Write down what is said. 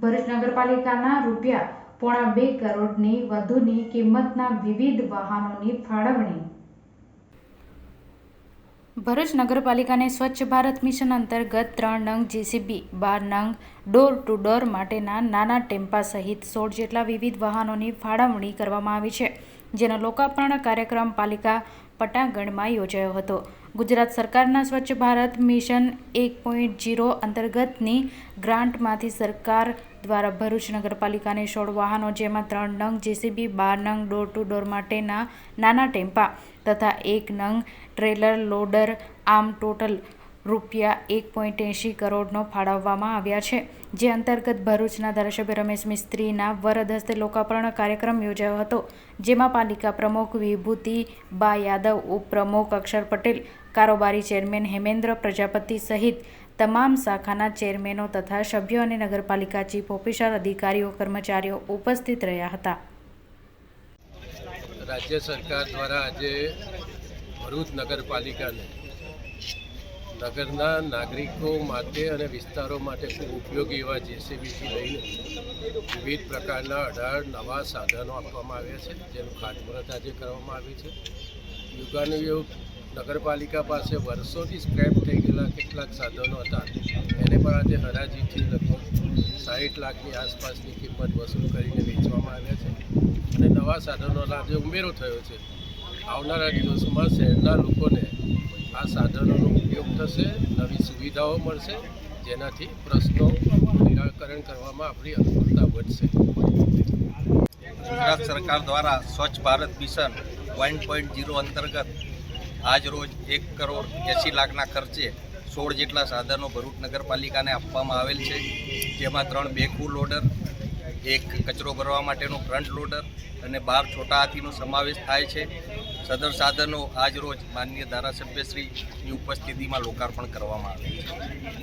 ભરૂચ નગરપાલિકાના રૂપિયા પોણા બે કરોડની વધુની કિંમતના વિવિધ વાહનોની ફાળવણી. ભરૂચ નગરપાલિકાને સ્વચ્છ ભારત મિશન અંતર્ગત ત્રણ નંગ જેસીબી, બાર નંગ ડોર ટુ ડોર માટેના નાના ટેમ્પા સહિત સોળ જેટલા વિવિધ વાહનોની ફાળવણી કરવામાં આવી છે, જેનો લોકાર્પણ કાર્યક્રમ પાલિકા પટાગણમાં યોજાયો હતો. ગુજરાત સરકારના સ્વચ્છ ભારત મિશન એક પોઈન્ટ જીરો અંતર્ગતની ગ્રાન્ટમાંથી સરકાર દ્વારા ભરૂચ નગરપાલિકાને સોળ વાહનો, જેમાં ત્રણ નંગ જેસીબી, બાર નંગ ડોર ટુ ડોર માટેના નાના ટેમ્પા તથા એક નંગ ટ્રેલર લોડર આમ ટોટલ રૂપિયા એક પોઈન્ટ એંશી કરોડનો ફાળવવામાં આવ્યા છે. જે અંતર્ગત ભરૂચના ધારાસભ્ય રમેશ મિસ્ત્રીના વરદ હસ્તે લોકાર્પણ કાર્યક્રમ યોજાયો હતો, જેમાં પાલિકા પ્રમુખ વિભૂતિ બા યાદવ, ઉપપ્રમુખ અક્ષર પટેલ, કારોબારી ચેરમેન હેમેન્દ્ર પ્રજાપતિ સહિત તમામ શાખાના ચેરમેનો તથા સભ્યો અને નગરપાલિકા ચીફ ઓફિસર, અધિકારીઓ, કર્મચારીઓ ઉપસ્થિત રહ્યા હતા. રાજ્ય સરકાર દ્વારા આજે ભરૂચ નગરપાલિકાને નગરના નાગરિકો માટે અને વિસ્તારો માટે ખૂબ ઉપયોગી એવા જેસીબીથી લઈને વિવિધ પ્રકારના અઢાર નવા સાધનો આપવામાં આવ્યા છે, જેનું ખાતમુહૂર્ત આજે કરવામાં આવ્યું છે. યુગાનુયોગ નગરપાલિકા પાસે વર્ષોથી સ્ક્રેપ થઈ ગયેલા કેટલાક સાધનો હતા. એને પણ આજે હરાજીથી લગભગ સાઠ લાખની આસપાસની કિંમત વસૂલ કરીને વેચવામાં આવ્યા છે. અને નવા સાધનોનો આજે ઉમેરો થયો છે. આવનારા દિવસોમાં શહેરના લોકોને આ સાધનોનો ઉપયોગ થશે, નવી સુવિધાઓ મળશે, જેનાથી પ્રશ્નો નિરાકરણ કરવામાં આપણી અનુકૂળતા વધશે. ગુજરાત સરકાર દ્વારા Swachh Bharat mission one point zero અંતર્ગત આજ રોજ એક કરોડ એંસી લાખના ખર્ચે સોળ જેટલા સાધનો ભરૂચ નગરપાલિકાને આપવામાં આવેલ છે. જેમાં ત્રણ બેકુ લોડર એક કચરો ભરવા માટેનું ફ્રન્ટ લોડર અને બાર છોટા હાથીનો સમાવેશ થાય છે. સદર સાધનો આજ રોજ માનનીય ધારાસભ્યશ્રીની ઉપસ્થિતિમાં લોકાર્પણ કરવામાં આવે છે.